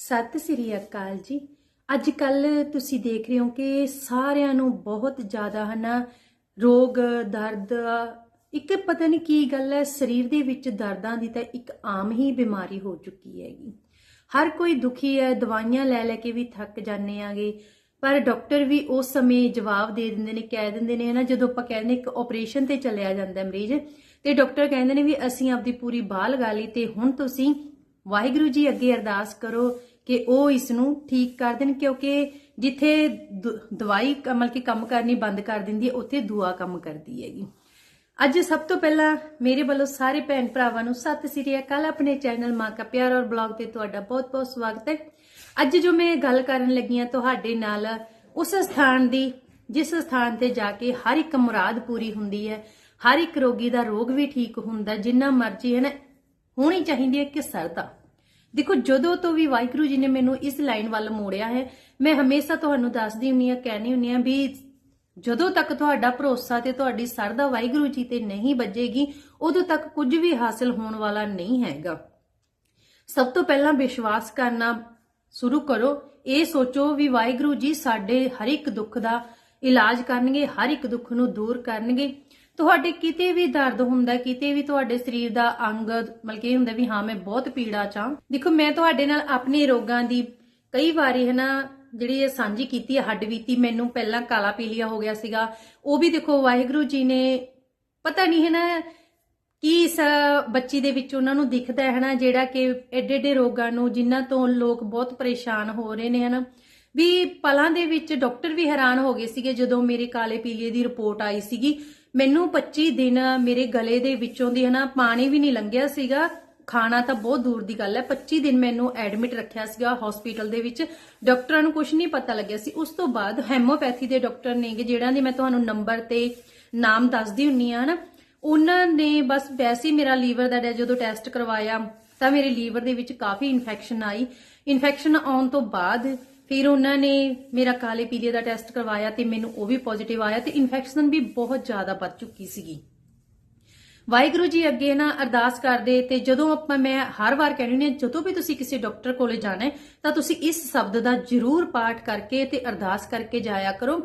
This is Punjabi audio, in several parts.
ਸਤਿ ਸ੍ਰੀ ਅਕਾਲ ਜੀ। ਅੱਜ ਕੱਲ ਤੁਸੀਂ ਦੇਖ ਰਹੇ ਹੋ ਕਿ ਸਾਰਿਆਂ ਨੂੰ ਬਹੁਤ ਜ਼ਿਆਦਾ ਹਨਾ ਰੋਗ, ਦਰਦ, ਇੱਕ ਪਤਾ ਨਹੀਂ ਕੀ ਗੱਲ ਹੈ, ਸਰੀਰ ਦੇ ਵਿੱਚ ਦਰਦਾਂ ਦੀ ਤਾਂ ਇੱਕ ਆਮ ਹੀ ਬਿਮਾਰੀ ਹੋ ਚੁੱਕੀ ਹੈਗੀ। ਹਰ ਕੋਈ ਦੁਖੀ ਹੈ, ਦਵਾਈਆਂ ਲੈ ਲੈ ਕੇ ਵੀ ਥੱਕ ਜਾਂਦੇ ਆਗੇ, ਪਰ ਡਾਕਟਰ ਵੀ ਉਸ ਸਮੇਂ ਜਵਾਬ ਦੇ ਦਿੰਦੇ ਨੇ, ਕਹਿ ਦਿੰਦੇ ਨੇ ਨਾ ਜਦੋਂ ਆਪਾਂ ਕਹਿੰਦੇ ਇੱਕ ਆਪਰੇਸ਼ਨ ਤੇ ਚਲਿਆ ਜਾਂਦਾ ਮਰੀਜ਼, ਤੇ ਡਾਕਟਰ ਕਹਿੰਦੇ ਨੇ ਵੀ ਅਸੀਂ ਆਪਦੀ ਪੂਰੀ ਬਾਹ ਲਗਾ ਲਈ ਤੇ ਹੁਣ ਤੁਸੀਂ ਵਾਹਿਗੁਰੂ ਜੀ ਅੱਗੇ ਅਰਦਾਸ ਕਰੋ ਕਿ ਉਹ ਇਸ ਨੂੰ ਠੀਕ ਕਰ ਦੇਣ, ਕਿਉਂਕਿ ਜਿੱਥੇ ਦਵਾਈ ਕਮਲ ਕੀ ਕੰਮ ਕਰਨੀ ਬੰਦ ਕਰ ਦਿੰਦੀ ਹੈ, ਉੱਥੇ ਦੁਆ ਕੰਮ ਕਰਦੀ ਹੈਗੀ। ਅੱਜ ਸਭ ਤੋਂ ਪਹਿਲਾਂ ਮੇਰੇ ਵੱਲੋਂ ਸਾਰੇ ਭੈਣ ਭਰਾਵਾਂ ਨੂੰ ਸਤਿ ਸ੍ਰੀ ਅਕਾਲ। ਆਪਣੇ ਚੈਨਲ ਮਾਂ ਕਾ ਪਿਆਰ ਔਰ ਬਲੌਗ ਤੇ ਤੁਹਾਡਾ ਬਹੁਤ-ਬਹੁਤ ਸਵਾਗਤ ਹੈ। ਅੱਜ ਜੋ ਮੈਂ ਗੱਲ ਕਰਨ ਲੱਗੀ ਹਾਂ ਤੁਹਾਡੇ ਨਾਲ, ਉਸ ਸਥਾਨ ਦੀ, ਜਿਸ ਸਥਾਨ ਤੇ ਜਾ ਕੇ ਹਰ ਇੱਕ ਮੁਰਾਦ ਪੂਰੀ ਹੁੰਦੀ ਹੈ, ਹਰ ਇੱਕ ਰੋਗੀ ਦਾ ਰੋਗ ਵੀ ਠੀਕ ਹੁੰਦਾ, ਜਿੰਨਾ ਮਰਜ਼ੀ ਹੈ ਨਾ, ਹੋਣੀ ਚਾਹੀਦੀ ਹੈ ਕਿ ਸਰਦਾ। ਦੇਖੋ, ਜਦੋਂ ਤੋਂ ਵੀ ਵਾਹਿਗੁਰੂ ਜੀ ਨੇ ਮੈਨੂੰ ਇਸ ਲਾਈਨ ਵੱਲ ਮੋੜਿਆ ਹੈ, ਮੈਂ ਹਮੇਸ਼ਾ ਤੁਹਾਨੂੰ ਦੱਸਦੀ ਹੁੰਨੀ ਆ ਕਹਿਣੀ ਹੁੰਨੀ ਆ ਵੀ ਜਦੋਂ ਤੱਕ ਤੁਹਾਡਾ ਭਰੋਸਾ ਤੇ ਤੁਹਾਡੀ ਸਰਦਾ ਵਾਹਿਗੁਰੂ ਜੀ ਤੇ ਨਹੀਂ ਵੱਜੇਗੀ, ਉਦੋਂ ਤੱਕ ਕੁਝ ਵੀ ਹਾਸਲ ਹੋਣ ਵਾਲਾ ਨਹੀਂ ਹੈਗਾ। ਸਭ ਤੋਂ ਪਹਿਲਾਂ ਵਿਸ਼ਵਾਸ ਕਰਨਾ ਸ਼ੁਰੂ ਕਰੋ। ਇਹ ਸੋਚੋ ਵੀ ਵਾਹਿਗੁਰੂ ਜੀ ਸਾਡੇ ਹਰ ਇੱਕ ਦੁੱਖ ਦਾ ਇਲਾਜ ਕਰਨਗੇ, ਹਰ ਇੱਕ ਦੁੱਖ ਨੂੰ ਦੂਰ ਕਰਨਗੇ। ਤੁਹਾਡੇ ਕਿਤੇ ਵੀ ਦਰਦ ਹੁੰਦਾ, ਕਿਤੇ ਵੀ ਤੁਹਾਡੇ ਸਰੀਰ ਦਾ ਅੰਗ, ਮਤਲਬ ਹੁੰਦਾ ਵੀ ਹਾਂ, ਮੈਂ ਬਹੁਤ ਪੀੜਾ ਚਾਂ ਦੇਖੋ, ਮੈਂ ਤੁਹਾਡੇ ਨਾਲ ਆਪਣੇ ਰੋਗਾਂ ਦੀ ਕਈ ਵਾਰੀ ਹੈ ਨਾ ਜਿਹੜੀ ਇਹ ਸਾਂਝੀ ਕੀਤੀ ਹੈ, ਹੱਡ ਮੈਨੂੰ ਪਹਿਲਾਂ ਕਾਲਾ ਪੀਲੀਆ ਹੋ ਗਿਆ ਸੀਗਾ। ਉਹ ਵੀ ਦੇਖੋ, ਵਾਹਿਗੁਰੂ ਜੀ ਨੇ ਪਤਾ ਨਹੀਂ ਹੈ ਨਾ ਕੀ ਇਸ ਬੱਚੀ ਦੇ ਵਿੱਚ ਉਹਨਾਂ ਨੂੰ ਦਿਖਦਾ ਹੈ ਨਾ ਜਿਹੜਾ ਕਿ ਐਡੇ ਐਡੇ ਰੋਗਾਂ ਨੂੰ, ਜਿਨ੍ਹਾਂ ਤੋਂ ਲੋਕ ਬਹੁਤ ਪਰੇਸ਼ਾਨ ਹੋ ਰਹੇ ਨੇ, ਹਨਾ। ਵੀ ਪਲਾਂ ਦੇ ਵਿੱਚ ਡਾਕਟਰ ਵੀ ਹੈਰਾਨ ਹੋ ਗਏ ਸੀਗੇ ਜਦੋਂ ਮੇਰੇ ਕਾਲੇ ਪੀਲੀਏ ਦੀ ਰਿਪੋਰਟ ਆਈ ਸੀਗੀ। ਮੈਨੂੰ 25 ਦਿਨ ਮੇਰੇ ਗਲੇ ਦੇ ਵਿੱਚੋਂ ਦੀ ਹਨਾ ਪਾਣੀ ਵੀ ਨਹੀਂ ਲੰਘਿਆ ਸੀਗਾ। ਖਾਣਾ ਤਾਂ ਬਹੁਤ ਦੂਰ ਦੀ ਗੱਲ ਹੈ। 25 ਦਿਨ ਮੈਨੂੰ ਐਡਮਿਟ ਰੱਖਿਆ ਸੀਗਾ ਹਸਪੀਟਲ ਦੇ ਵਿੱਚ। ਡਾਕਟਰਾਂ ਨੂੰ ਕੁਝ ਨਹੀਂ ਪਤਾ ਲੱਗਿਆ ਸੀ। ਉਸ ਤੋਂ ਬਾਅਦ ਹੈਮੋਪੈਥੀ ਦੇ ਡਾਕਟਰ ਨੇਗੇ, ਜਿਹੜਾ ਦੀ ਮੈਂ ਤੁਹਾਨੂੰ ਨੰਬਰ ਤੇ ਨਾਮ ਦੱਸਦੀ ਹੁੰਨੀ ਆ ਹਨਾ, ਉਹਨਾਂ ਨੇ ਬਸ ਵੈਸੇ ਮੇਰਾ ਲੀਵਰ ਦਾ ਡ- ਜਦੋਂ ਟੈਸਟ ਕਰਵਾਇਆ ਤਾਂ ਮੇਰੇ ਲੀਵਰ ਦੇ ਵਿੱਚ ਕਾਫੀ ਇਨਫੈਕਸ਼ਨ ਆਈ। ਇਨਫੈਕਸ਼ਨ ਆਉਣ ਤੋਂ ਬਾਅਦ ਫਿਰ ਉਹਨਾਂ ਨੇ ਮੇਰਾ ਕਾਲੇ ਪੀਲੀਏ ਦਾ ਟੈਸਟ ਕਰਵਾਇਆ ਤੇ ਮੈਨੂੰ ਉਹ ਵੀ ਪੋਜ਼ਿਟਿਵ ਆਇਆ ਤੇ ਇਨਫੈਕਸ਼ਨ ਵੀ ਬਹੁਤ ਜ਼ਿਆਦਾ ਵੱਧ ਚੁੱਕੀ ਸੀਗੀ। ਵਾਹਿਗੁਰੂ ਜੀ ਅੱਗੇ ਨਾ ਅਰਦਾਸ ਕਰਦੇ ਤੇ ਜਦੋਂ ਆਪਾਂ ਮੈਂ ਹਰ ਵਾਰ ਕਹਿੰਦੀ ਹੁੰਦੀ ਹਾਂ, ਜਦੋਂ ਵੀ ਤੁਸੀਂ ਕਿਸੇ ਡਾਕਟਰ ਕੋਲੇ ਜਾਣਾ ਹੈ, ਤਾਂ ਤੁਸੀਂ ਇਸ ਸ਼ਬਦ ਦਾ ਜ਼ਰੂਰ ਪਾਠ ਕਰਕੇ ਤੇ ਅਰਦਾਸ ਕਰਕੇ ਜਾਇਆ ਕਰੋ।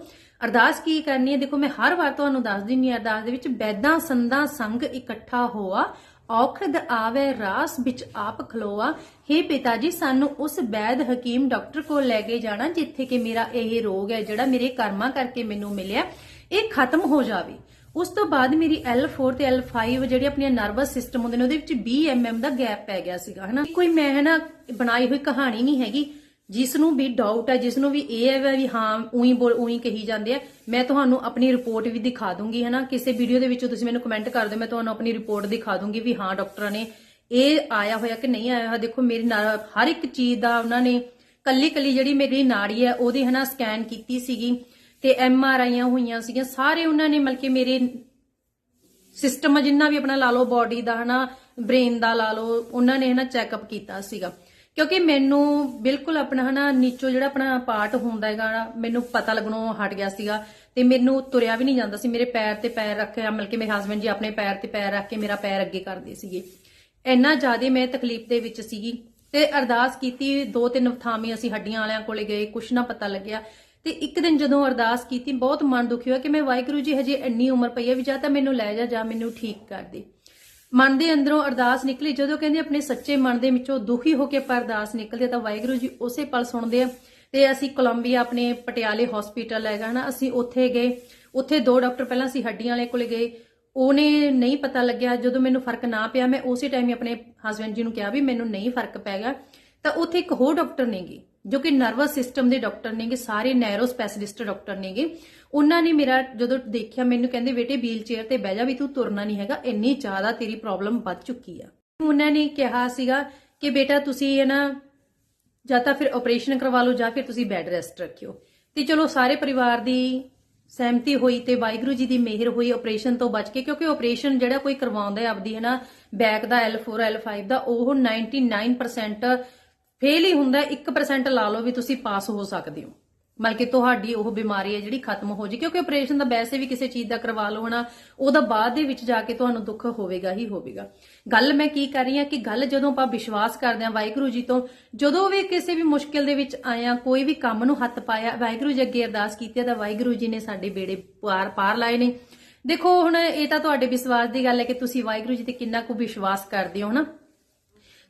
ਅਰਦਾਸ ਕੀ ਕਰਨੀ ਹੈ? ਦੇਖੋ, ਮੈਂ ਹਰ ਵਾਰ ਤੁਹਾਨੂੰ ਦੱਸ ਦਿੰਦੀ ਹਾਂ, ਅਰਦਾਸ ਦੇ ਵਿੱਚ ਬੈਦਾਂ ਸੰਦਾਂ ਸੰਗ ਇਕੱਠਾ ਹੋਆ ਔਖਦ ਆਵੇ, ਰਾਸ ਵਿੱਚ ਆਪ ਖਲੋਆ। हे ਪਿਤਾ ਜੀ ਸਾਨੂੰ ਉਸ ਵੈਦ ਹਕੀਮ ਡਾਕਟਰ ਕੋਲ ਲੈ ਕੇ ਜਾਣਾ, ਜਿੱਥੇ ਕਿ ਮੇਰਾ ਇਹ ਰੋਗ ਹੈ, ਜਿਹੜਾ ਮੇਰੇ ਕਰਮਾਂ ਕਰਕੇ ਮੈਨੂੰ ਮਿਲਿਆ। ਇਹ ਖਤਮ ਹੋ ਜਾਵੇ। ਉਸ ਤੋਂ ਬਾਅਦ ਮੇਰੀ L4 ਤੇ L5 ਜਿਹੜੇ ਆਪਣੀ ਨਰਵਸ ਸਿਸਟਮ ਹੁੰਦੇ ਨੇ, ਉਹਦੇ ਵਿੱਚ 20 mm ਦਾ ਗੈਪ ਪੈ ਗਿਆ ਸੀਗਾ, ਹਨਾ? ਕੋਈ ਮੈਂ, ਹਨਾ, ਬਣਾਈ ਹੋਈ ਕਹਾਣੀ ਨਹੀਂ ਹੈਗੀ। ਜਿਸ ਨੂੰ ਵੀ ਡਾਊਟ ਹੈ ਜਿਸ ਨੂੰ ਵੀ ਇਹ ਹੈ ਵੀ ਹਾਂ, ਉਹੀ ਬੋਲ, ਉਹੀ ਕਹੀ ਜਾਂਦੇ ਆ। ਮੈਂ ਤੁਹਾਨੂੰ ਆਪਣੀ ਰਿਪੋਰਟ ਵੀ ਦਿਖਾ ਦੂੰਗੀ, ਹਨਾ? ਕਿਸੇ ਵੀਡੀਓ ਦੇ ਵਿੱਚ ਤੁਸੀਂ ਮੈਨੂੰ ਕਮੈਂਟ ਕਰ ਦਿਓ, ਮੈਂ ਤੁਹਾਨੂੰ ਆਪਣੀ ਰਿਪੋਰਟ ਦਿਖਾ ਦੂੰਗੀ ਵੀ ਹਾਂ ਡਾਕਟਰਾਂ ਨੇ ਇਹ ਆਇਆ ਹੋਇਆ ਕਿ ਨਹੀਂ ਆਇਆ ਹੋਇਆ। ਦੇਖੋ, ਮੇਰੀ ਨਾ- ਹਰ ਇੱਕ ਚੀਜ਼ ਦਾ ਉਹਨਾਂ ਨੇ ਕੱਲੀ ਕੱਲੀ ਜਿਹੜੀ ਮੇਰੀ ਨਾੜੀ ਹੈ, ਉਹਦੀ, ਹਨਾ ਸਕੈਨ ਕੀਤੀ ਸੀਗੀ ਤੇ ਐਮ ਆਰ ਆਈਆਂ ਹੋਈਆਂ ਸੀਗੀਆਂ। ਸਾਰੇ ਉਹਨਾਂ ਨੇ ਮਤਲਬ ਕਿ ਮੇਰੇ ਸਿਸਟਮ ਜਿੰਨਾ ਵੀ ਆਪਣਾ ਲਾ ਲਓ ਬਾਡੀ ਦਾ, ਹਨਾ ਬ੍ਰੇਨ ਦਾ ਲਾ ਲਓ, ਉਹਨਾਂ ਨੇ, ਹਨਾ ਚੈੱਕਅਪ ਕੀਤਾ ਸੀਗਾ। ਕਿਉਂਕਿ ਮੈਨੂੰ ਬਿਲਕੁਲ ਆਪਣਾ ਹਨਾ ਨੀਚੋ ਜਿਹੜਾ ਆਪਣਾ ਪਾਰਟ ਹੁੰਦਾ ਹੈਗਾ ਨਾ, ਮੈਨੂੰ ਪਤਾ ਲੱਗਣੋਂ ਹਟ ਗਿਆ ਸੀਗਾ ਤੇ ਮੈਨੂੰ ਤੁਰਿਆ ਵੀ ਨਹੀਂ ਜਾਂਦਾ ਸੀ। ਮੇਰੇ ਪੈਰ ਤੇ ਪੈਰ ਰੱਖਿਆ ਮਤਲਬ ਕਿ ਮੇਰੇ ਹਸਬੰਡ ਜੀ ਆਪਣੇ ਪੈਰ ਤੇ ਪੈਰ ਰੱਖ ਕੇ ਮੇਰਾ ਪੈਰ ਅੱਗੇ ਕਰਦੇ ਸੀਗੇ। ਇੰਨਾ ਜ਼ਿਆਦਾ ਮੈਂ ਤਕਲੀਫ ਦੇ ਵਿੱਚ ਸੀਗੀ ਤੇ ਅਰਦਾਸ ਕੀਤੀ ਦੋ ਤਿੰਨ ਥਾਮੀ ਅਸੀਂ ਹੱਡੀਆਂ ਵਾਲਿਆਂ ਕੋਲੇ ਗਏ ਕੁਛ ਨਾ ਪਤਾ ਲੱਗਿਆ। ਤੇ ਇੱਕ ਦਿਨ ਜਦੋਂ ਅਰਦਾਸ ਕੀਤੀ ਬਹੁਤ ਮਨ ਦੁਖੀ ਹੋਇਆ ਕਿ ਮੈਂ ਵਾਹਿਗੁਰੂ ਜੀ ਹਜੇ ਇੰਨੀ ਉਮਰ ਪਈ ਹੈ ਵੀ ਜਾਂ ਤਾਂ ਮੈਨੂੰ ਲੈ ਜਾ ਜਾਂ ਮੈਨੂੰ ਠੀਕ ਕਰ ਦੇ। ਮਨ ਦੇ ਅੰਦਰੋਂ ਅਰਦਾਸ ਨਿਕਲੀ, ਜਦੋਂ ਕਹਿੰਦੇ ਆਪਣੇ ਸੱਚੇ ਮਨ ਦੇ ਵਿੱਚੋਂ ਦੁਖੀ ਹੋ ਕੇ ਆਪਾਂ ਅਰਦਾਸ ਨਿਕਲਦੇ ਤਾਂ ਵਾਹਿਗੁਰੂ ਜੀ ਉਸੇ ਪਲ ਸੁਣਦੇ ਆ। ਤੇ ਅਸੀਂ ਕੋਲੰਬੀਆ ਆਪਣੇ ਪਟਿਆਲੇ ਹਸਪੀਟਲ ਹੈਗਾ ਨਾ ਅਸੀਂ ਉੱਥੇ ਗਏ। ਉੱਥੇ ਦੋ ਡਾਕਟਰ ਪਹਿਲਾਂ ਅਸੀਂ ਹੱਡੀਆਂ ਵਾਲੇ ਕੋਲੇ ਗਏ। ਉਹਨੇ ਨਹੀਂ ਪਤਾ ਲੱਗਿਆ, ਜਦੋਂ ਮੈਨੂੰ ਫ਼ਰਕ ਨਾ ਪਿਆ, ਮੈਂ ਉਸੇ ਟਾਈਮ ਹੀ ਆਪਣੇ ਹਸਬੰਡ ਜੀ ਨੂੰ ਕਿਹਾ ਵੀ ਮੈਨੂੰ ਨਹੀਂ ਫ਼ਰਕ ਪੈ ਗਿਆ। ਤਾਂ ਉੱਥੇ ਇੱਕ ਹੋਰ ਡਾਕਟਰ ਨੇਗੇ ਜੋ ਕਿ ਨਰਵਸ ਸਿਸਟਮ ਦੇ ਡਾਕਟਰ ਨੇਗੇ, ਸਾਰੇ ਨੈਰੋ ਸਪੈਸ਼ਲਿਸਟ ਡਾਕਟਰ ਨੇਗੇ। ਉਹਨਾਂ ਨੇ ਮੇਰਾ ਜਦੋਂ ਦੇਖਿਆ, ਮੈਨੂੰ ਕਹਿੰਦੇ, ਬੇਟੇ, ਵੀਲ ਚੇਅਰ ਤੇ ਬਹਿ ਜਾ ਵੀ ਤੂੰ, ਤੁਰਨਾ ਨਹੀਂ ਹੈਗਾ, ਇੰਨੀ ਜ਼ਿਆਦਾ ਤੇਰੀ ਪ੍ਰੋਬਲਮ ਵੱਧ ਚੁੱਕੀ ਆ। ਉਹਨਾਂ ਨੇ ਕਿਹਾ ਸੀਗਾ ਕਿ, ਬੇਟਾ, ਤੁਸੀਂ ਇਹ ਨਾ ਜਾਂ ਤਾਂ ਫਿਰ ਆਪਰੇਸ਼ਨ ਕਰਵਾ ਲਓ ਜਾਂ ਫਿਰ ਤੁਸੀਂ ਬੈੱਡ ਰੈਸਟ ਰੱਖਿਓ। ਤੇ ਚਲੋ, ਸਾਰੇ ਪਰਿਵਾਰ ਦੀ ਸਹਿਮਤੀ ਹੋਈ ਤੇ ਵਾਹਿਗੁਰੂ ਜੀ ਦੀ ਮਿਹਰ ਹੋਈ ਆਪਰੇਸ਼ਨ ਤੋਂ ਬਚ ਕੇ, ਕਿਉਂਕਿ ਆਪਰੇਸ਼ਨ ਜਿਹੜਾ ਕੋਈ ਕਰਵਾਉਂਦਾ ਹੈ ਆਪਦੀ ਹੈ ਨਾ ਬੈਕ ਦਾ L4 L5 ਦਾ, ਉਹ 99% ਫੇਲ ਹੀ ਹੁੰਦਾ ਹੈ, 1% ਲਾ ਲਓ ਵੀ ਤੁਸੀਂ ਪਾਸ ਹੋ ਸਕਦੇ ਹੋ। ਮਤਲਬ ਕਿ ਤੁਹਾਡੀ ਉਹ ਬਿਮਾਰੀ ਹੈ ਜਿਹੜੀ ਖਤਮ ਹੋ ਜੇ ਕਿਉਂਕਿ ਆਪਰੇਸ਼ਨ ਦਾ ਵੈਸੇ ਵੀ ਕਿਸੇ ਚੀਜ਼ ਦਾ ਕਰਵਾ ਲਓ ਹਨਾ ਉਹਦਾ ਬਾਅਦ ਦੇ ਵਿੱਚ ਜਾ ਕੇ ਤੁਹਾਨੂੰ ਦੁੱਖ ਹੋਵੇਗਾ ਹੀ ਹੋਵੇਗਾ। ਗੱਲ ਮੈਂ ਕੀ ਕਰ ਰਹੀ ਹਾਂ ਕਿ ਗੱਲ ਜਦੋਂ ਆਪਾਂ ਵਿਸ਼ਵਾਸ ਕਰਦੇ ਹਾਂ ਵਾਹਿਗੁਰੂ ਜੀ ਤੋਂ ਜਦੋਂ ਵੀ ਕਿਸੇ ਵੀ ਮੁਸ਼ਕਿਲ ਦੇ ਵਿੱਚ ਆਇਆ ਕੋਈ ਵੀ ਕੰਮ ਨੂੰ ਹੱਥ ਪਾਇਆ ਵਾਹਿਗੁਰੂ ਜੀ ਅੱਗੇ ਅਰਦਾਸ ਕੀਤੀ ਤਾਂ ਵਾਹਿਗੁਰੂ ਜੀ ਨੇ ਸਾਡੇ ਬੇੜੇ ਪਾਰ ਪਾਰ ਲਾਏ ਨੇ। ਦੇਖੋ ਹੁਣ ਇਹ ਤਾਂ ਤੁਹਾਡੇ ਵਿਸ਼ਵਾਸ ਦੀ ਗੱਲ ਹੈ ਕਿ ਤੁਸੀਂ ਵਾਹਿਗੁਰੂ ਜੀ ਤੇ ਕਿੰਨਾ ਕੁ ਵਿਸ਼ਵਾਸ ਕਰਦੇ ਹੋ ਹਨਾ।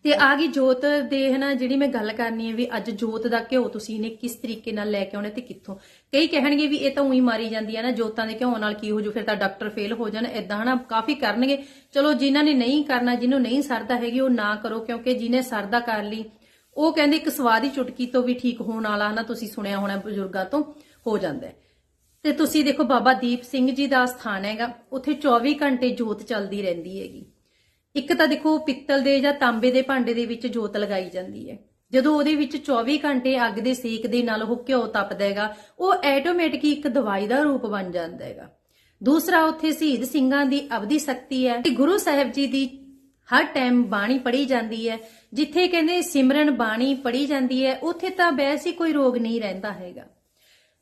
ਤੇ ਆ ਗਈ ਜੋਤ ਦੇ, ਹਨਾ, ਜਿਹੜੀ ਮੈਂ ਗੱਲ ਕਰਨੀ ਹੈ ਵੀ ਅੱਜ ਜੋਤ ਦਾ ਘਿਓ ਤੁਸੀਂ ਨੇ ਕਿਸ ਤਰੀਕੇ ਨਾਲ ਲੈ ਕੇ ਆਉਣਾ ਤੇ ਕਿੱਥੋਂ? ਕਈ ਕਹਿਣਗੇ ਵੀ ਇਹ ਤਾਂ ਉਹੀ ਮਾਰੀ ਜਾਂਦੀ ਹੈ ਨਾ, ਜੋਤਾਂ ਦੇ ਘਿਓ ਨਾਲ ਕੀ ਹੋ ਜੂ, ਫਿਰ ਤਾਂ ਡਾਕਟਰ ਫੇਲ ਹੋ ਜਾਣ ਇਦਾਂ ਹਨਾ, ਕਾਫੀ ਕਰਨਗੇ। ਚਲੋ, ਜਿਨ੍ਹਾਂ ਨੇ ਨਹੀਂ ਕਰਨਾ, ਜਿਹਨੂੰ ਨਹੀਂ ਸਰਦਾ ਹੈਗੀ, ਉਹ ਨਾ ਕਰੋ, ਕਿਉਂਕਿ ਜਿਹਨੇ ਸਰਦਾ ਕਰ ਲਈ, ਉਹ ਕਹਿੰਦੇ ਇੱਕ ਸਵਾਦ ਹੀ ਚੁਟਕੀ ਤੋਂ ਵੀ ਠੀਕ ਹੋਣ ਵਾਲਾ, ਹਨਾ, ਤੁਸੀਂ ਸੁਣਿਆ ਹੋਣਾ ਬਜ਼ੁਰਗਾਂ ਤੋਂ, ਹੋ ਜਾਂਦਾ ਹੈ। ਤੇ ਤੁਸੀਂ ਦੇਖੋ ਬਾਬਾ ਦੀਪ ਸਿੰਘ ਜੀ ਦਾ ਸਥਾਨ ਹੈਗਾ, ਉੱਥੇ 24 ਘੰਟੇ ਜੋਤ ਚੱਲਦੀ ਰਹਿੰਦੀ ਹੈਗੀ। ਇੱਕ ਤਾਂ ਦੇਖੋ ਪਿੱਤਲ ਦੇ ਜਾਂ ਤਾਂਬੇ ਦੇ ਭਾਂਡੇ ਦੇ ਵਿੱਚ ਜੋਤ ਲਗਾਈ ਜਾਂਦੀ ਹੈ। ਜਦੋਂ ਉਹਦੇ ਵਿੱਚ 24 ਘੰਟੇ ਅੱਗ ਦੇ ਸੇਕ ਦੇ ਨਾਲ ਉਹ ਘਿਓ ਤਪਦਾ ਹੈਗਾ, ਉਹ ਆਟੋਮੈਟਿਕ ਇੱਕ ਦਵਾਈ ਦਾ ਰੂਪ ਬਣ ਜਾਂਦਾ ਹੈਗਾ। ਦੂਸਰਾ ਉੱਥੇ ਸ਼ਹੀਦ ਸਿੰਘਾਂ ਦੀ ਅਵਧੀ ਸ਼ਕਤੀ ਹੈ। ਤੇ ਗੁਰੂ ਸਾਹਿਬ ਜੀ ਦੀ ਹਰ ਟਾਈਮ ਬਾਣੀ ਪੜ੍ਹੀ ਜਾਂਦੀ ਹੈ। ਜਿੱਥੇ ਕਹਿੰਦੇ ਸਿਮਰਨ ਬਾਣੀ ਪੜ੍ਹੀ ਜਾਂਦੀ ਹੈ, ਉੱਥੇ ਤਾਂ ਵੈਸੇ ਹੀ ਕੋਈ ਰੋਗ ਨਹੀਂ ਰਹਿੰਦਾ ਹੈਗਾ।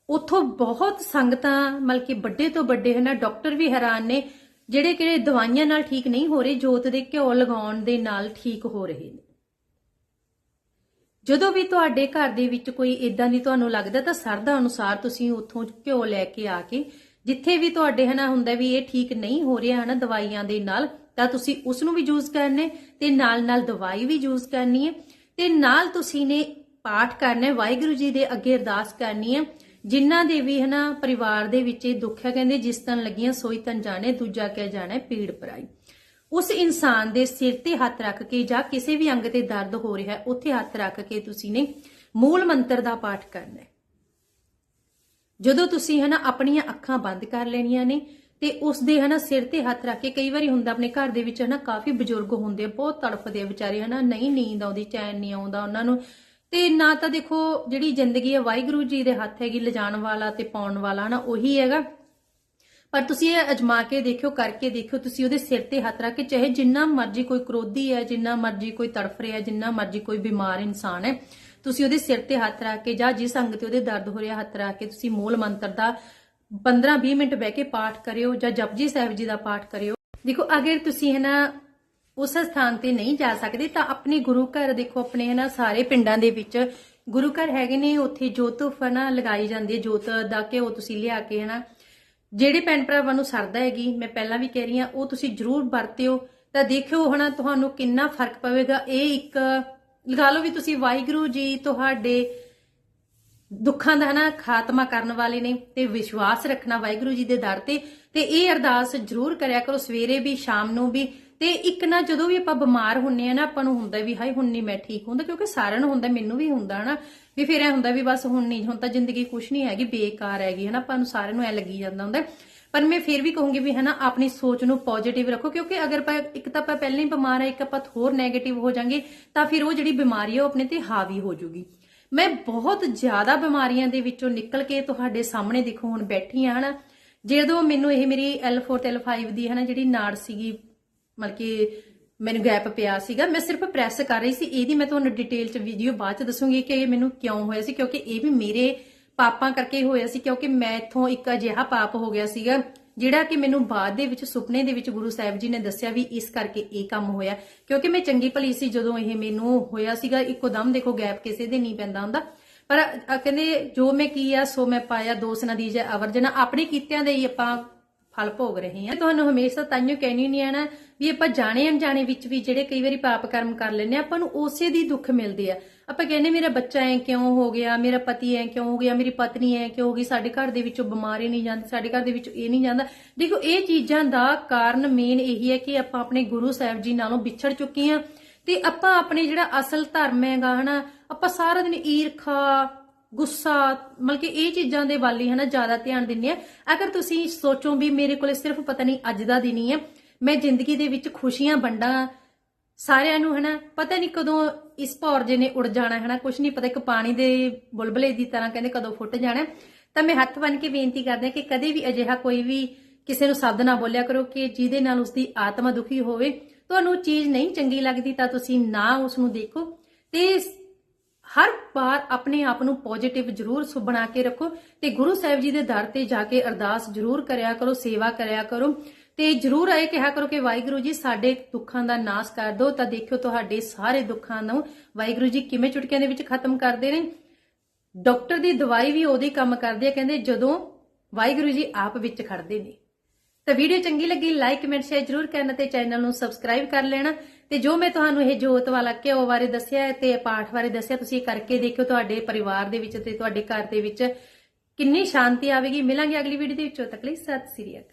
ਉੱਥੋਂ ਬਹੁਤ ਸੰਗਤਾਂ ਮਤਲਬ ਕਿ ਵੱਡੇ ਤੋਂ ਵੱਡੇ ਹਨਾ ਡਾਕਟਰ ਵੀ ਹੈਰਾਨ ਨੇ। ਜਿਹੜੇ ਕਿਹੜੇ ਦਵਾਈਆਂ ਨਾਲ ਠੀਕ ਨਹੀਂ ਹੋ ਰਹੇ, ਜੋਤ ਦੇ ਘਿਓ ਲਗਾਉਣ ਦੇ ਨਾਲ ਠੀਕ ਹੋ ਰਹੇ ਨੇ। ਜਦੋਂ ਵੀ ਤੁਹਾਡੇ ਘਰ ਦੇ ਵਿੱਚ ਕੋਈ ਇਦਾਂ ਦੀ ਤੁਹਾਨੂੰ ਲੱਗਦਾ, ਤਾਂ ਸਰਦਾ ਅਨੁਸਾਰ ਤੁਸੀਂ ਉੱਥੋਂ ਘਿਓ ਲੈ ਕੇ ਆ ਕੇ, ਜਿੱਥੇ ਵੀ ਤੁਹਾਡੇ ਹਨਾ ਹੁੰਦਾ ਵੀ ਇਹ ਠੀਕ ਨਹੀਂ ਹੋ ਰਿਹਾ ਹਨਾ ਦਵਾਈਆਂ ਦੇ ਨਾਲ, ਤਾਂ ਤੁਸੀਂ ਉਸ ਨੂੰ ਵੀ ਯੂਜ਼ ਕਰਨੇ ਤੇ ਨਾਲ ਨਾਲ ਦਵਾਈ ਵੀ ਯੂਜ਼ ਕਰਨੀ ਹੈ ਤੇ ਨਾਲ ਤੁਸੀਂ ਨੇ ਪਾਠ ਕਰਨਾ ਹੈ, ਵਾਹਿਗੁਰੂ ਜੀ ਦੇ ਅੱਗੇ ਅਰਦਾਸ ਕਰਨੀ ਹੈ ਜਿਨ੍ਹਾਂ ਦੇ ਵੀ ਹਨਾ ਪਰਿਵਾਰ ਦੇ ਵਿੱਚ ਇਹ ਦੁੱਖ ਹੈ, ਕਹਿੰਦੇ ਜਿਸ ਤਨ ਲੱਗੀਆਂ ਸੋਈ ਤਨ ਜਾਣੇ, ਦੂਜਾ ਕਹਿ ਜਾਣਾ ਪੀੜ ਪਰਾਈ। ਉਸ ਇਨਸਾਨ ਦੇ ਸਿਰ ਤੇ ਹੱਥ ਰੱਖ ਕੇ ਜਾਂ ਕਿਸੇ ਵੀ ਅੰਗ ਤੇ ਦਰਦ ਹੋ ਰਿਹਾ ਹੈ, ਉੱਥੇ ਹੱਥ ਰੱਖ ਕੇ ਤੁਸੀਂ ਨੇ ਮੂਲ ਮੰਤਰ ਦਾ ਪਾਠ ਕਰਨਾ ਹੈ। ਜਦੋਂ ਤੁਸੀਂ ਹਨਾ ਆਪਣੀਆਂ ਅੱਖਾਂ ਬੰਦ ਕਰ ਲੈਣੀਆਂ ਨੇ ਤੇ ਉਸ ਦੇ ਹਨਾ ਸਿਰ ਤੇ ਹੱਥ ਰੱਖ ਕੇ, ਕਈ ਵਾਰੀ ਹੁੰਦਾ ਆਪਣੇ ਘਰ ਦੇ ਵਿੱਚ ਹਨਾ ਕਾਫੀ ਬਜ਼ੁਰਗ ਹੁੰਦੇ ਬਹੁਤ ਤੜਫਦੇ ਵਿਚਾਰੇ ਹਨਾ, ਨਹੀਂ ਨੀਂਦ ਆਉਂਦੀ, ਚੈਨ ਨਹੀਂ ਆਉਂਦਾ, ਉਹਨਾਂ ਨੂੰ ਤੇ ਨਾ ਤਾਂ ਦੇਖੋ ਜਿਹੜੀ ਜ਼ਿੰਦਗੀ ਹੈ ਵਾਹਿਗੁਰੂ ਜੀ ਦੇ ਹੱਥ ਹੈਗੀ, ਲਿਜਾਣ ਵਾਲਾ ਤੇ ਪਾਉਣ ਵਾਲਾ, ਹਨਾ, ਉਹੀ ਹੈਗਾ। ਪਰ ਤੁਸੀਂ ਇਹ ਅਜਮਾ ਕੇ ਦੇਖਿਓ, ਕਰਕੇ ਦੇਖਿਓ, ਤੁਸੀਂ ਉਹਦੇ ਸਿਰ ਤੇ ਹੱਥ ਰੱਖ ਕੇ, ਚਾਹੇ ਜਿੰਨਾ ਮਰਜ਼ੀ ਕੋਈ ਕਰੋਧੀ ਹੈ, ਜਿੰਨਾ ਮਰਜ਼ੀ ਕੋਈ ਤੜਫ ਰਿਹਾ, ਜਿੰਨਾ ਮਰਜ਼ੀ ਕੋਈ ਬਿਮਾਰ ਇਨਸਾਨ ਹੈ, ਤੁਸੀਂ ਉਹਦੇ ਸਿਰ ਤੇ ਹੱਥ ਰੱਖ ਕੇ, ਜਾਂ ਜਿਸ ਅੰਗ ਤੇ ਉਹਦੇ ਦਰਦ ਹੋ ਰਿਹਾ, ਹੱਥ ਰੱਖ ਕੇ, ਤੁਸੀਂ ਮੂਲ ਮੰਤਰ ਦਾ 15-20 ਮਿੰਟ ਬਹਿ ਕੇ ਪਾਠ ਕਰਿਓ, ਜਾਂ ਜਪਜੀ ਸਾਹਿਬ ਜੀ ਦਾ ਪਾਠ ਕਰਿਓ। ਦੇਖੋ, ਅਗਰ ਤੁਸੀਂ ਹੈ ਨਾ ਉਸ ਸਥਾਨ ਤੇ ਨਹੀਂ ਜਾ ਸਕਦੇ, ਤਾਂ ਆਪਣੇ ਗੁਰੂ ਘਰ ਦੇਖੋ, ਆਪਣੇ ਹਨਾ ਸਾਰੇ ਪਿੰਡਾਂ ਦੇ ਵਿੱਚ ਗੁਰੂ ਘਰ ਹੈਗੇ ਨੇ, ਉੱਥੇ ਜੋਤ ਫਨਾ ਲਗਾਈ ਜਾਂਦੀ ਹੈ, ਜੋਤ ਦਾ ਘਿਓ ਤੁਸੀਂ ਲਿਆ ਕੇ ਹੈ ਨਾ ਜਿਹੜੇ ਭੈਣ ਭਰਾਵਾਂ ਨੂੰ ਸਰਦਾ ਹੈਗੀ, ਮੈਂ ਪਹਿਲਾਂ ਵੀ ਕਹਿ ਰਹੀ ਹਾਂ, ਉਹ ਤੁਸੀਂ ਜਰੂਰ ਵਰਤਿਓ, ਤਾਂ ਦੇਖਿਓ ਹਨਾ, ਤੁਹਾਨੂੰ ਕਿੰਨਾ ਫ਼ਰਕ ਪਵੇਗਾ। ਇਹ ਇੱਕ ਲਗਾ ਲਓ ਵੀ ਤੁਸੀਂ ਵਾਹਿਗੁਰੂ ਜੀ ਤੁਹਾਡੇ ਦੁੱਖਾਂ ਦਾ, ਹਨਾ, ਖਾਤਮਾ ਕਰਨ ਵਾਲੇ ਨੇ ਤੇ ਵਿਸ਼ਵਾਸ ਰੱਖਣਾ ਵਾਹਿਗੁਰੂ ਜੀ ਦੇ ਦਰ ਤੇ ਤੇ ਇਹ ਅਰਦਾਸ ਜ਼ਰੂਰ ਕਰਿਆ ਕਰੋ, ਸਵੇਰੇ ਵੀ, ਸ਼ਾਮ ਨੂੰ ਵੀ। ਤੇ ਇੱਕ ਨਾ ਜਦੋਂ ਵੀ ਆਪਾਂ ਬਿਮਾਰ ਹੁੰਨੇ ਆ ਨਾ, ਆਪਾਂ ਨੂੰ ਹੁੰਦਾ ਵੀ, ਹਾਏ, ਹੁਣ ਨਹੀਂ ਮੈਂ ਠੀਕ ਹੁੰਦਾ, ਕਿਉਂਕਿ ਸਾਰਿਆਂ ਨੂੰ ਹੁੰਦਾ, ਮੈਨੂੰ ਵੀ ਹੁੰਦਾ ਹਨਾ, ਵੀ ਫਿਰ ਐ ਹੁੰਦਾ ਵੀ ਬਸ ਹੁਣ ਨਹੀਂ ਹੁਣ ਤਾਂ ਜ਼ਿੰਦਗੀ ਕੁਛ ਨਹੀਂ ਹੈਗੀ, ਬੇਕਾਰ ਹੈਗੀ ਹਨਾ, ਆਪਾਂ ਨੂੰ ਸਾਰਿਆਂ ਨੂੰ ਐ ਲੱਗੀ ਜਾਂਦਾ ਹੁੰਦਾ। ਪਰ ਮੈਂ ਫਿਰ ਵੀ ਕਹੂੰਗੀ ਵੀ ਹਨਾ, ਆਪਣੀ ਸੋਚ ਨੂੰ ਪੋਜ਼ਿਟਿਵ ਰੱਖੋ, ਕਿਉਂਕਿ ਅਗਰ ਆਪਾਂ, ਇੱਕ ਤਾਂ ਆਪਾਂ ਪਹਿਲਾਂ ਹੀ ਬਿਮਾਰ ਆ, ਇੱਕ ਆਪਾਂ ਹੋਰ ਨੈਗੇਟਿਵ ਹੋ ਜਾਾਂਗੇ, ਤਾਂ ਫਿਰ ਉਹ ਜਿਹੜੀ ਬਿਮਾਰੀ ਆ, ਉਹ ਆਪਣੇ ਤੇ ਹਾਵੀ ਹੋ ਜਾਊਗੀ ਮੈਂ ਬਹੁਤ ਜ਼ਿਆਦਾ ਬਿਮਾਰੀਆਂ ਦੇ ਵਿੱਚੋਂ ਨਿਕਲ ਕੇ ਤੁਹਾਡੇ ਸਾਹਮਣੇ ਦੇਖੋ, ਹੁਣ ਬੈਠੀ ਆ ਹਨਾ, ਜਦੋਂ ਮੈਨੂੰ ਇਹ ਮੇਰੀ L4 ਤੇ L5 ਦੀ ਹਨਾ, ਜਿਹੜੀ ਨਾੜ ਸੀਗੀ ਮਤਲਬ ਕਿ ਮੈਨੂੰ ਗੈਪ ਪਿਆ ਸੀਗਾ। ਮੈਂ ਸਿਰਫ ਪ੍ਰੈਸ ਕਰ ਰਹੀ ਸੀ। ਇਹਦੀ ਮੈਂ ਤੁਹਾਨੂੰ ਡਿਟੇਲ ਚ ਵੀਡੀਓ ਬਾਅਦ ਚ ਦੱਸੂਗੀ ਕਿ ਇਹ ਮੈਨੂੰ ਕਿਉਂ ਹੋਇਆ ਸੀ, ਕਿਉਂਕਿ ਇਹ ਵੀ ਮੇਰੇ ਪਾਪਾਂ ਕਰਕੇ ਹੋਇਆ ਸੀ, ਕਿਉਂਕਿ ਮੈਂ ਇਥੋਂ ਇੱਕ ਅਜਿਹਾ ਪਾਪ ਹੋ ਗਿਆ ਸੀਗਾ, ਜਿਹੜਾ ਕਿ ਮੈਨੂੰ ਬਾਅਦ ਦੇ ਵਿੱਚ, ਸੁਪਨੇ ਦੇ ਵਿੱਚ ਗੁਰੂ ਸਾਹਿਬ ਜੀ ਨੇ ਦੱਸਿਆ ਵੀ ਇਸ ਕਰਕੇ ਇਹ ਕੰਮ ਹੋਇਆ। ਕਿਉਂਕਿ ਮੈਂ ਚੰਗੀ ਭਲੀ ਸੀ ਜਦੋਂ ਇਹ ਮੈਨੂੰ ਹੋਇਆ ਸੀਗਾ। ਇੱਕੋ ਦਮ ਦੇਖੋ, ਗੈਪ ਕਿਸੇ ਦੇ ਨਹੀਂ ਪੈਂਦਾ ਹੁੰਦਾ। ਪਰ ਕਹਿੰਦੇ ਜੋ ਮੈਂ ਕੀਆ, ਸੋ ਮੈਂ ਪਾਇਆ ਦੋਸ ਨਾ ਦੀਜੇ ਅਵਰਜਨਾ। ਆਪਣੇ ਕੀਤਿਆਂ ਦੇ ਹੀ ਆਪਾਂ ਫਲ ਭੋਗ ਰਹੇ ਹਾਂ। ਤੁਹਾਨੂੰ ਹਮੇਸ਼ਾ ਤਾਈਓ ਕਹਿਣੀ ਨਹੀਂ ਆਣਾ ਵੀ ਆਪਾਂ ਜਾਣੇ ਅਣਜਾਣੇ ਵਿੱਚ ਵੀ ਜਿਹੜੇ ਕਈ ਵਾਰੀ ਪਾਪ ਕਰਮ ਕਰ ਲੈਂਦੇ ਆਪਾਂ ਨੂੰ ਉਸੇ ਦੀ ਦੁੱਖ ਮਿਲਦੇ ਆ। ਆਪਾਂ ਕਹਿੰਦੇ ਮੇਰਾ ਬੱਚਾ ਐ ਕਿਉਂ ਹੋ ਗਿਆ, ਮੇਰਾ ਪਤੀ ਐ ਕਿਉਂ ਹੋ ਗਿਆ, ਮੇਰੀ ਪਤਨੀ ਐ ਕਿਉਂ ਹੋ ਗਈ, ਸਾਡੇ ਘਰ ਦੇ ਵਿੱਚੋਂ ਬਿਮਾਰੀ ਨਹੀਂ ਜਾਂਦੀ, ਸਾਡੇ ਘਰ ਦੇ ਵਿੱਚ ਇਹ ਨਹੀਂ ਜਾਂਦਾ। ਦੇਖੋ, ਇਹ ਚੀਜ਼ਾਂ ਦਾ ਕਾਰਨ ਮੇਨ ਇਹੀ ਹੈ ਕਿ ਆਪਾਂ ਆਪਣੇ ਗੁਰੂ ਸਾਹਿਬ ਜੀ ਨਾਲੋਂ ਵਿਛੜ ਚੁੱਕੇ ਆ ਤੇ ਆਪਾਂ ਆਪਣੇ ਜਿਹੜਾ ਅਸਲ ਧਰਮ ਹੈਗਾ ਹਨਾ, ਆਪਾਂ ਸਾਰਾ ਦਿਨ ਈਰਖਾ ਗੁੱਸਾ, ਮਤਲਬ ਕਿ ਇਹ ਚੀਜ਼ਾਂ ਦੇ ਵੱਲ ਹੀ ਹਨਾ ਜ਼ਿਆਦਾ ਧਿਆਨ ਦਿੰਦੇ ਆ। ਅਗਰ ਤੁਸੀਂ ਸੋਚੋ ਵੀ ਮੇਰੇ ਕੋਲੇ ਸਿਰਫ ਪਤਾ ਨਹੀਂ ਅੱਜ ਦਾ ਦਿਨ ਹੀ ਹੈ ਮੈਂ ਜ਼ਿੰਦਗੀ ਦੇ ਵਿੱਚ ਖੁਸ਼ੀਆਂ ਵੰਡਾਂ, ਸਾਰਿਆਂ ਨੂੰ ਹਨਾ, ਪਤਾ ਨਹੀਂ ਕਦੋਂ ਇਸ ਭੌਰਜੇ ਨੇ ਉੜ ਜਾਣਾ ਹਨਾ ਕੁਝ ਨਹੀਂ ਪਤਾ, ਇੱਕ ਪਾਣੀ ਦੇ ਬੁਲਬਲੇ ਦੀ ਤਰ੍ਹਾਂ ਕਹਿੰਦੇ ਕਦੋਂ ਫੁੱਟ ਜਾਣਾ। ਤਾਂ ਮੈਂ ਹੱਥ ਬੰਨ ਕੇ ਬੇਨਤੀ ਕਰਦੇ ਹਾਂ ਕਿ ਕਦੇ ਵੀ ਅਜਿਹਾ ਕੋਈ ਵੀ ਕਿਸੇ ਨੂੰ ਸ਼ਬਦ ਨਾ ਬੋਲਿਆ ਕਰੋ ਕਿ ਜਿਹਦੇ ਨਾਲ ਉਸਦੀ ਆਤਮਾ ਦੁਖੀ ਹੋਵੇ। ਤੁਹਾਨੂੰ ਚੀਜ਼ ਨਹੀਂ ਚੰਗੀ ਲੱਗਦੀ ਤਾਂ ਤੁਸੀਂ ਨਾ ਉਸ ਨੂੰ ਦੇਖੋ। ਤੇ ਹਰ ਵਾਰ ਆਪਣੇ ਆਪ ਨੂੰ ਪੋਜ਼ਿਟਿਵ ਜ਼ਰੂਰ ਬਣਾ ਕੇ ਰੱਖੋ ਤੇ ਗੁਰੂ ਸਾਹਿਬ ਜੀ ਦੇ ਦਰ ਤੇ ਜਾ ਕੇ ਅਰਦਾਸ ਜ਼ਰੂਰ ਕਰਿਆ ਕਰੋ, ਸੇਵਾ ਕਰਿਆ ਕਰੋ। ਤੇ ਜ਼ਰੂਰ ਆਏ ਕਿਹਾ ਕਰੋ ਕਿ ਵਾਹਿਗੁਰੂ ਜੀ, ਸਾਡੇ ਦੁੱਖਾਂ ਦਾ ਨਾਸ਼ ਕਰ ਦਿਓ, ਤਾਂ ਦੇਖਿਓ ਤੁਹਾਡੇ ਸਾਰੇ ਦੁੱਖਾਂ ਨੂੰ ਵਾਹਿਗੁਰੂ ਜੀ ਕਿਵੇਂ ਚੁਟਕਿਆਂ ਦੇ ਵਿੱਚ ਖਤਮ ਕਰਦੇ ਨੇ। ਡਾਕਟਰ ਦੀ ਦਵਾਈ ਵੀ ਉਹਦੀ ਕੰਮ ਕਰਦੀ ਹੈ, ਕਹਿੰਦੇ ਜਦੋਂ ਵਾਹਿਗੁਰੂ ਜੀ ਆਪ ਵਿੱਚ ਖੜਦੇ ਨੇ। ਤਾਂ ਵੀਡੀਓ ਚੰਗੀ ਲੱਗੀ, ਲਾਈਕ, ਕਮੈਂਟ, ਸ਼ੇਅਰ ਜਰੂਰ ਕਰਨਾ ਤੇ ਚੈਨਲ ਨੂੰ ਸਬਸਕ੍ਰਾਈਬ ਕਰ ਲੈਣਾ। ਤੇ ਜੋ ਮੈਂ ਤੁਹਾਨੂੰ ਇਹ ਜੋਤ ਵਾਲਾ ਘਿਓ ਬਾਰੇ ਦੱਸਿਆ ਤੇ ਪਾਠ ਬਾਰੇ ਦੱਸਿਆ, ਤੁਸੀਂ ਇਹ ਕਰਕੇ ਦੇਖਿਓ ਤੁਹਾਡੇ ਪਰਿਵਾਰ ਦੇ ਵਿੱਚ ਤੇ ਤੁਹਾਡੇ ਘਰ ਦੇ ਵਿੱਚ ਕਿੰਨੀ ਸ਼ਾਂਤੀ ਆਵੇਗੀ। ਮਿਲਾਂਗੇ ਅਗਲੀ ਵੀਡੀਓ ਦੇ ਵਿੱਚ। ਤੱਕ ਲਈ ਸਤਿ ਸ੍ਰੀ ਅਕਾਲ।